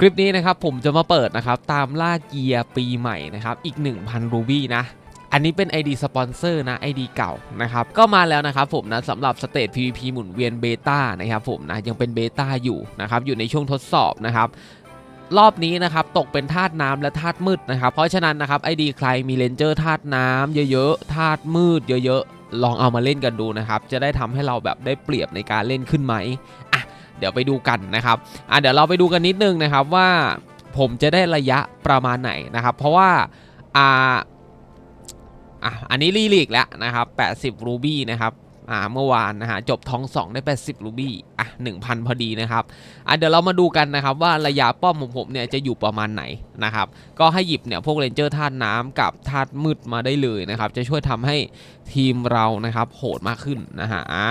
คลิปนี้นะครับผมจะมาเปิดนะครับตามล่าเกียร์ปีใหม่นะครับอีก 1,000 รูบี้นะ อันนี้เป็น ID สปอนเซอร์นะ ID เก่านะครับก็มาแล้วนะครับผมนะสำหรับสเตจ PVP หมุนเวียนเบต้านะครับผมนะยังเป็นเบต้าอยู่นะครับอยู่ในช่วงทดสอบนะครับรอบนี้นะครับตกเป็นธาตุน้ำและธาตุมืดนะครับเพราะฉะนั้นนะครับ ID ใครมีเลนเจอร์ธาตุน้ำเยอะๆธาตุมืดเยอะๆลองเอามาเล่นกันดูนะครับจะได้ทำให้เราแบบได้เปรียบในการเล่นขึ้นไหม เดี๋ยวไปดูกันนะครับอะเดี๋ยวเราไปดูกันนิดนึงนะครับว่าผมจะได้ระยะประมาณไหนนะครับ เพราะว่าอ่าอะอันนี้ลีลีกแล้วนะครับ 80รูบี้นะครับ อ่าเมื่อวานนะฮะจบท้อง 2 ได้ 80 รูบี้อะ 1,000 พอดีนะครับอะเดี๋ยวเรามาดูกันนะครับว่าระยะป้อมของผมเนี่ยจะอยู่ประมาณไหนนะครับก็ให้หยิบเนี่ยพวกเรนเจอร์ธาตุน้ำกับธาตุมืดมาได้เลยนะครับจะช่วยทำให้ทีมเรานะครับโหดมากขึ้นนะฮะอ่า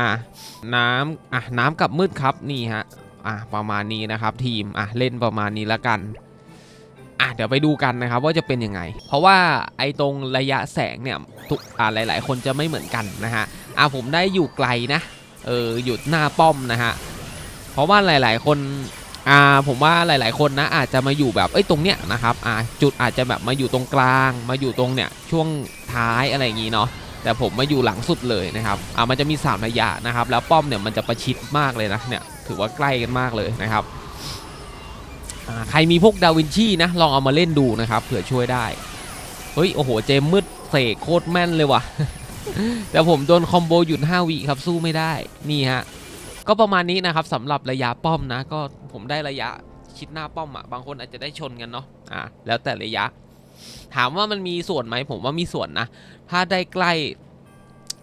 น้ำอะน้ำกับมืดครับนี่ฮะอะประมาณนี้นะครับทีมอะเล่นประมาณนี้ล้วกันอะเดี๋ยวไปดูกันนะครับว่าจะเป็นยังไง เพราะว่าไอ้ตรงระยะแสงเนี่ยทุกอะหลาย ๆ คนจะไม่เหมือนกันนะฮะ อะผมได้อยู่ไกลนะเออหยุดหน้าป้อมนะฮะเพราะว่าหลาย ๆ คนอ่าผมว่าหลาย ๆ คนนะอาจจะมาอยู่แบบเอ้ยตรงเนี้ยนะครับอะจุดอาจจะแบบมาอยู่ตรงกลาง มาอยู่ตรงเนี่ยช่วงท้ายอะไรอย่างงี้เนาะแต่ผมมาอยู่หลังสุดเลยนะครับอ่ามันจะมี3ระยะนะครับ แล้วป้อมเนี่ยมันจะประชิดมากเลยนะเนี่ยถือว่าใกล้กันมากเลยนะครับอ่าใครมีพวกดาวินชีนะลองเอามาเล่นดูนะครับเผื่อช่วยได้ เฮ้ยโอ้โหเจมมืดเสกโคตรแม่นเลยว่ะ แต่ผมโดนคอมโบหยุด5วิครับสู้ไม่ได้นี่ฮะก็ประมาณนี้นะครับสำหรับระยะป้อมนะ ก็ผมได้ระยะชิดหน้าป้อมอะบางคนอาจจะได้ชนกันเนาะอ่าแล้วแต่ระยะ ถามว่ามันมีส่วนไหมผมว่ามีส่วนนะ ถ้าได้ใกล้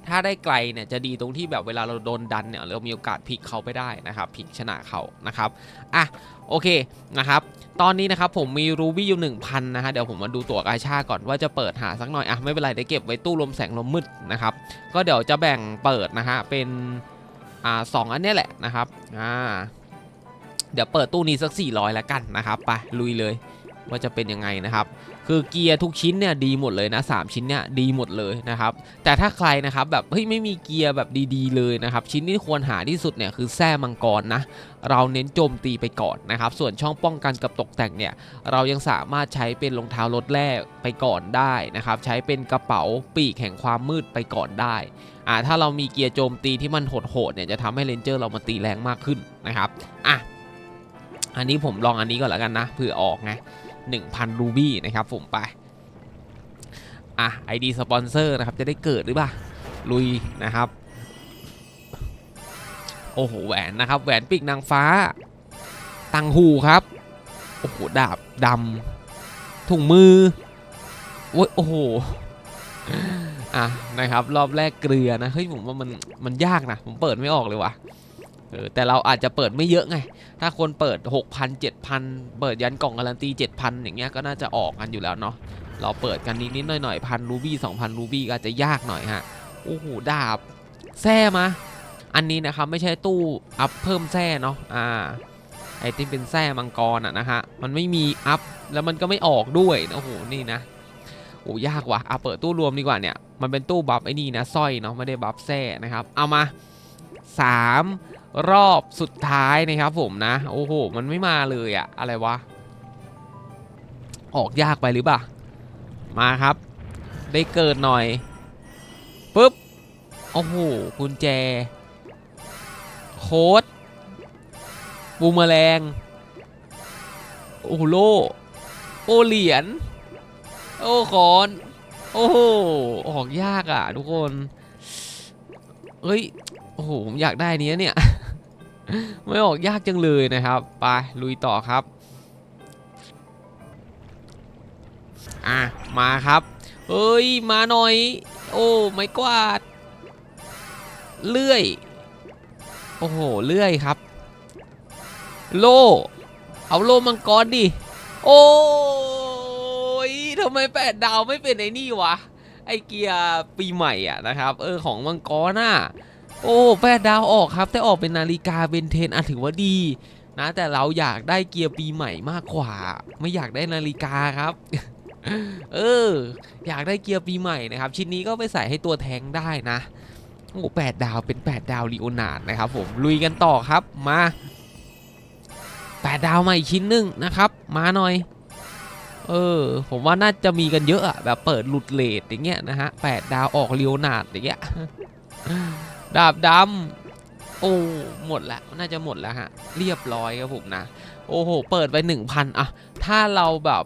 ถ้าได้ไกลเนี่ยจะดีตรงที่แบบเวลาเราโดนดันเนี่ยเรามีโอกาสพลิกเขาไปได้นะครับพลิกชนะเขานะครับอะโอเคนะครับตอนนี้นะครับผมมีรูบี้อยู่1,000นะฮะเดี๋ยวผมมาดูตัวกาชาก่อนว่าจะเปิดหาสักหน่อยอะไม่เป็นไรเดี๋ยวเก็บไว้ตู้ลมแสงลมมืดนะครับก็เดี๋ยวจะแบ่งเปิดนะฮะเป็นอ่าสองอันนี้แหละนะครับอ่าเดี๋ยวเปิดตู้นี้สัก 400แล้วกันนะครับไปลุยเลยว่าจะเป็นยังไงนะครับ คือเกียร์ทุกชิ้นเนี่ยดีหมดเลยนะ3ชิ้นเนี่ยดีหมดเลยนะครับแต่ถ้าใครนะครับแบบเฮ้ยไม่มีเกียร์แบบดีๆเลยนะครับชิ้นที่ควรหาที่สุดเนี่ยคือแส้มังกรนะเราเน้นโจมตีไปก่อนนะครับส่วนช่องป้องกันกับตกแต่งเนี่ยเรายังสามารถใช้เป็นรองเท้ารถแรกไปก่อนได้นะครับใช้เป็นกระเป๋าปีกแห่งความมืดไปก่อนได้อ่าถ้าเรามีเกียร์โจมตีที่มันโหดๆเนี่ยจะทำให้เลนเจอร์เรามาตีแรงมากขึ้นนะครับอะอันนี้ผมลองอันนี้ก่อนแล้วกันนะเผื่อออกไง 1,000 รูบี้นะครับผมไป อะ ID สปอนเซอร์นะครับจะได้เกิดหรือเปล่า ลุยนะครับ โอ้โห แหวนนะครับ แหวนปีกนางฟ้า ตังหูครับ โอ้โห ดาบดำถุงมือโอ้ยโอ้โหอะนะครับ รอบแรกเกลือนะ เฮ้ย ผมว่ามันมันยากนะ ผมเปิดไม่ออกเลยว่ะ ออแต่เราอาจจะเปิดไม่เยอะไง ถ้าคนเปิด 6,000 7,000 เปิดยันกล่องการันตี 7,000 อย่างเงี้ยก็น่าจะออกกันอยู่แล้วเนาะเราเปิดกันนิดๆหน่อยๆพันรูบี้2,000 รูบี้ก็จะยากหน่อยฮะโอ้โหดาบแซ่มาอันนี้นะครับไม่ใช่ตู้อัพเพิ่มแซ่เนาะอ่าไอที่เป็นแซ่มังกรอะนะฮะมันไม่มีอัพแล้วมันก็ไม่ออกด้วยโอ้โหนี่นะโอ้ยากว่ะเอะเปิดตู้รวมดีกว่าเนี่ยมันเป็นตู้บัฟไอ้นี่นะสร้อยเนาะไม่ได้บัฟแซ่นะครับเอามา 3 รอบสุดท้ายนะครับผมนะ โอ้โห มันไม่มาเลยอะอะไรวะ ออกยากไปหรือเปล่า มาครับ ได้เกิดหน่อยปุ๊บ โอ้โหกุญแจ โค้ดบูมเมอแรงโอ้โหโลโอเหรียญ โอ้คอน โอ้โห ออกยากอะทุกคน เฮ้ย โอ้โหผมอยากได้เนี้ยเนี่ย ไม่ออกยากจังเลยนะครับ ไปลุยต่อครับ อะ มาครับเฮ้ย มาหน่อย โอ้ไม่กวาด เลื่อย โอ้โห เลื่อยครับ โล เอาโลมังกรดิ โอ้ยทำไมแปดดาวไม่เป็นไอ้นี่วะ ไอเกียร์ปีใหม่อะนะครับ เออของมังกรน่ะ โอ้แปดดาวออกครับ แต่ออกเป็นนาฬิกาเบนเทนอะถือว่าดีนะแต่เราอยากได้เกียร์ปีใหม่มากกว่า ไม่อยากได้นาฬิกาครับ เออ อยากได้เกียร์ปีใหม่นะครับ ชิ้นนี้ก็ไปใส่ให้ตัวแทงได้นะโอ้แปดดาวเป็น 8 ดาวลีโอนาร์ดนะครับผมลุยกันต่อครับมา 8 ดาวมาอีกชิ้นหนึ่งนะครับ มาหน่อย เออ ผมว่าน่าจะมีกันเยอะอะแบบเปิดหลุดเลทอย่างเงี้ยนะฮะแปดดาวออกลีโอนาร์ดอย่างเงี้ย ดาบดำโอ้หมดแล้วน่าจะหมดแล้วฮะ เรียบร้อยครับผมนะ โอ้โห เปิดไป1,000อะถ้าเราแบบ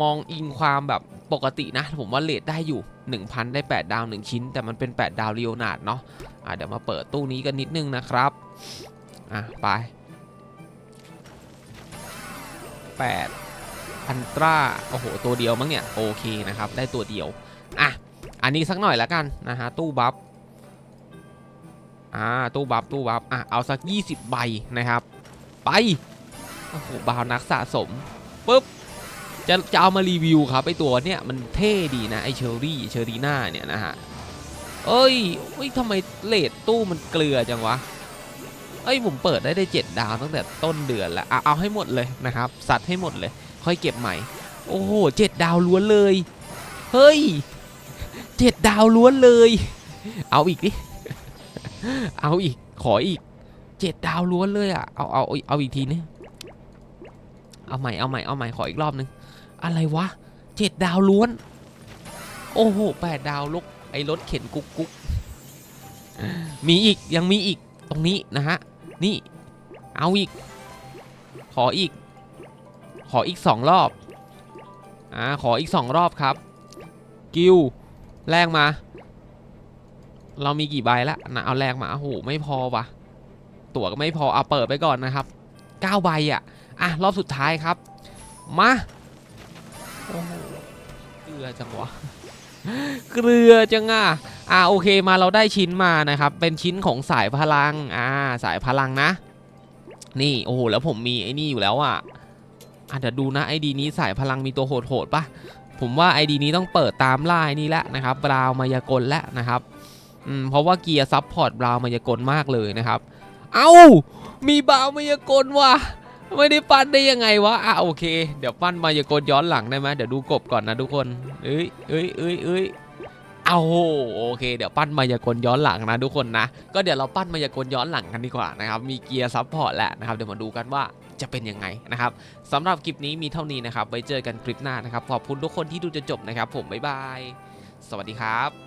มองอิงความแบบปกตินะ ผมว่าเลทได้อยู่ 1,000 ได้ 8 ดาว 1 ชิ้น แต่มันเป็น 8 ดาวเรียวนาดเนาะอะเดี๋ยวมาเปิดตู้นี้กันนิดนึงนะครับ อะ ไป 8 อันตรา โอ้โห ตัวเดียวมั้งเนี่ย โอเคนะครับ ได้ตัวเดียว อะ อันนี้สักหน่อยแล้วกันนะฮะ ตู้บัฟ อ่าตู้บัฟตู้บัฟอะเอาสัก 20 ใบนะครับ ไปโอ้โหบาวนักสะสมปุ๊บจะจะเอามารีวิวครับไอตัวเนี้ยมันเท่ดีนะไอเชอรี่เชอรีน่าเนี่ยนะฮะเอ้ยเอ้ยทำไมเลทตู้มันเกลือจังวะเอ้ยผมเปิดได้ได้เจ็ดดาวตั้งแต่ต้นเดือนแล้วอะเอาให้หมดเลยนะครับ สัตว์ให้หมดเลย ค่อยเก็บใหม่ โอ้โหเจ็ดดาวล้วนเลย เฮ้ยเจ็ดดาวล้วนเลย เอาอีกดิ เอาอีก ขออีกเจ็ดดาวล้วนเลยอะเอาเอาเอาเอาอีกทีนึงเอาใหม่ เอาใหม่ เอาใหม่ ขออีกรอบนึง อะไรวะเจ็ดดาวล้วน โอ้โหแปดดาวลกไอ้รถเข็นกุ๊กกุ๊กมีอีก ยังมีอีก ตรงนี้นะฮะ นี่ เอาอีก ขออีก ขออีกสองรอบ อ่า ขออีกสองรอบครับ กิวแลกมา เรามีกี่ใบแล้วนะเอาแลกมาโอ้โหไม่พอวะตั๋วก็ไม่พอเอาเปิดไปก่อนนะครับ9ใบอะอะรอบสุดท้ายครับ มาโอ้โหเกลือจังวะเกลือจังอะอ่าโอเคมาเราได้ชิ้นมานะครับ เป็นชิ้นของสายพลังอ่าสายพลังนะ นี่โอ้โหแล้วผมมีไอ้นี่อยู่แล้วอะอะเดี๋ยวดูนะไอดีนี้สายพลังมีตัวโหดๆปะผมว่าไอดีนี้ต้องเปิดตามล่าไอ้นี่แหละนะครับบราวมายากลแล้วนะครับ อืมเพราะว่าเกียร์ซับพอร์ตบราวมายากลมากเลยนะครับ เอ้ามีบราวมายากลว่ะไม่ได้ปั้นได้ยังไงวะ อะโอเค เดี๋ยวปั้นมายากลย้อนหลังได้ไหมเดี๋ยวดูกบก่อนนะทุกคน เอ้ยเอ้ยเอ้ยเอ้ยเอาโหโอเค เดี๋ยวปั้นมายากลย้อนหลังนะทุกคนนะ ก็เดี๋ยวเราปั้นมายากลย้อนหลังกันดีกว่านะครับ มีเกียร์ซับพอร์ตแหละนะครับ เดี๋ยวมาดูกันว่าจะเป็นยังไงนะครับสำหรับคลิปนี้มีเท่านี้นะครับ ไว้เจอกันคลิปหน้านะครับ ขอบคุณทุกคนที่ดูจนจบนะครับ ผมบ๊ายบาย สวัสดีครับ